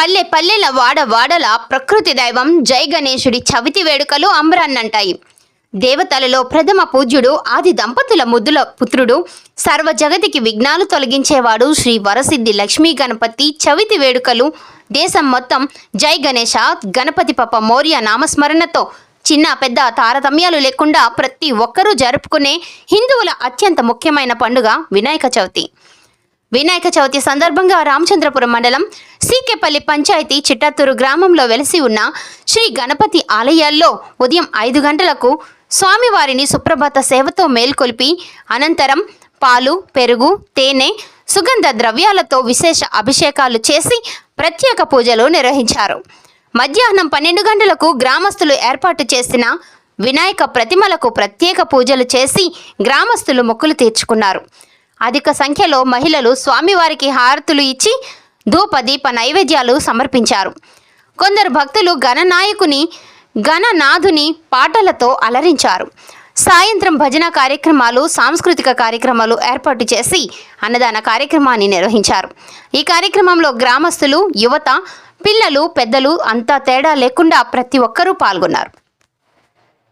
పల్లె పల్లెల వాడ వాడల ప్రకృతి దైవం జై గణేశుడి చవితి వేడుకలు అంబరాన్నంటాయి. దేవతలలో ప్రథమ పూజ్యుడు ఆది దంపతుల ముద్దుల పుత్రుడు సర్వ జగతికి విఘ్నాలు తొలగించేవాడు శ్రీ వరసిద్ధి లక్ష్మీ గణపతి చవితి వేడుకలు. దేశం మొత్తం జై గణేష గణపతి పప్ప మౌర్య నామస్మరణతో చిన్న పెద్ద తారతమ్యాలు లేకుండా ప్రతి ఒక్కరూ జరుపుకునే హిందువుల అత్యంత ముఖ్యమైన పండుగ వినాయక చవితి. వినాయక చవితి సందర్భంగా రామచంద్రపురం మండలం సీకేపల్లి పంచాయతీ చిట్టత్తూరు గ్రామంలో వెలసి ఉన్న శ్రీ గణపతి ఆలయాల్లో ఉదయం ఐదు గంటలకు స్వామివారిని సుప్రభాత సేవతో మేల్కొల్పి అనంతరం పాలు పెరుగు తేనె సుగంధ ద్రవ్యాలతో విశేష అభిషేకాలు చేసి ప్రత్యేక పూజలు నిర్వహించారు. మధ్యాహ్నం పన్నెండు గంటలకు గ్రామస్తులు ఏర్పాటు చేసిన వినాయక ప్రతిమలకు ప్రత్యేక పూజలు చేసి గ్రామస్తులు మొక్కులు తీర్చుకున్నారు. అధిక సంఖ్యలో మహిళలు స్వామివారికి హారతులు ఇచ్చి ధూప దీప నైవేద్యాలు సమర్పించారు. కొందరు భక్తులు గణనాయకుని గణనాథుని పాటలతో అలరించారు. సాయంత్రం భజన కార్యక్రమాలు సాంస్కృతిక కార్యక్రమాలు ఏర్పాటు చేసి అన్నదాన కార్యక్రమాన్ని నిర్వహించారు. ఈ కార్యక్రమంలో గ్రామస్తులు యువత పిల్లలు పెద్దలు అంతా తేడా లేకుండా ప్రతి ఒక్కరూ పాల్గొన్నారు.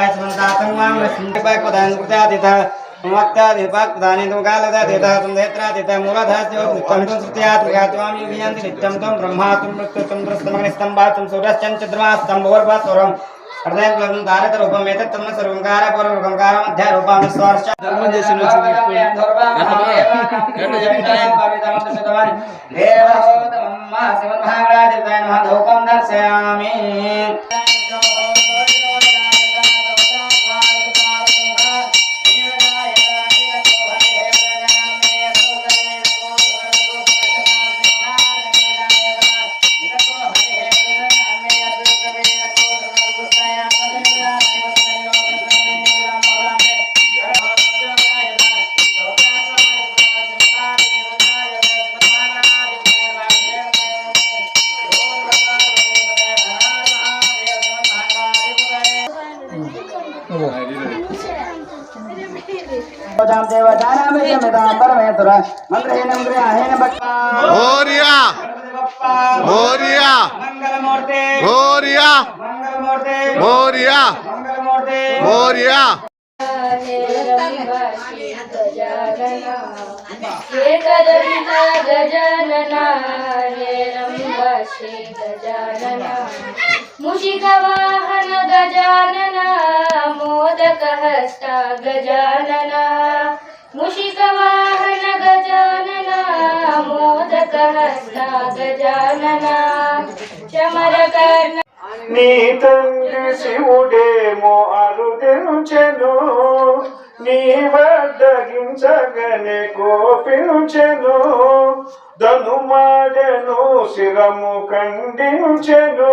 అవధాతారం అవధాతారం అంజన నిత్యం బ్రహ్మాత్మ మృత్యుత్వం దృష్టమగ్నిస్తం బాత్రం సూర్యశ్చంద్రమాస్తం భూర్భస్వరం అర్ధం ధారత రూపం ఏతత్వం సర్వంకార పూర్వకంకార మధ్య రూపం गोदाम देवदाना में समेदाम परमेश्वर मंत्रहीनम ग्रहाहीन भक्ता गोरिया गोरिया मंगलमूर्ति। गोरिया मंगलमूर्ति। गोरिया मंगलमूर्ति। गोरिया एकदविता गजानना हेरम्बशे गजानना मुषिकवाहन गजानना గజహస్తా గజానన ముషికవాహన గజానన మోదకహస్తా గజానన శమరకర్ణ నీ తండ్రి శివుడేమో అరుదించెను నీ వద్దగించగని గోపించెను ధనుమాడను శిరము ఖండించెను.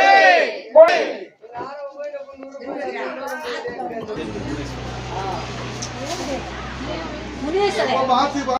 बात ही बात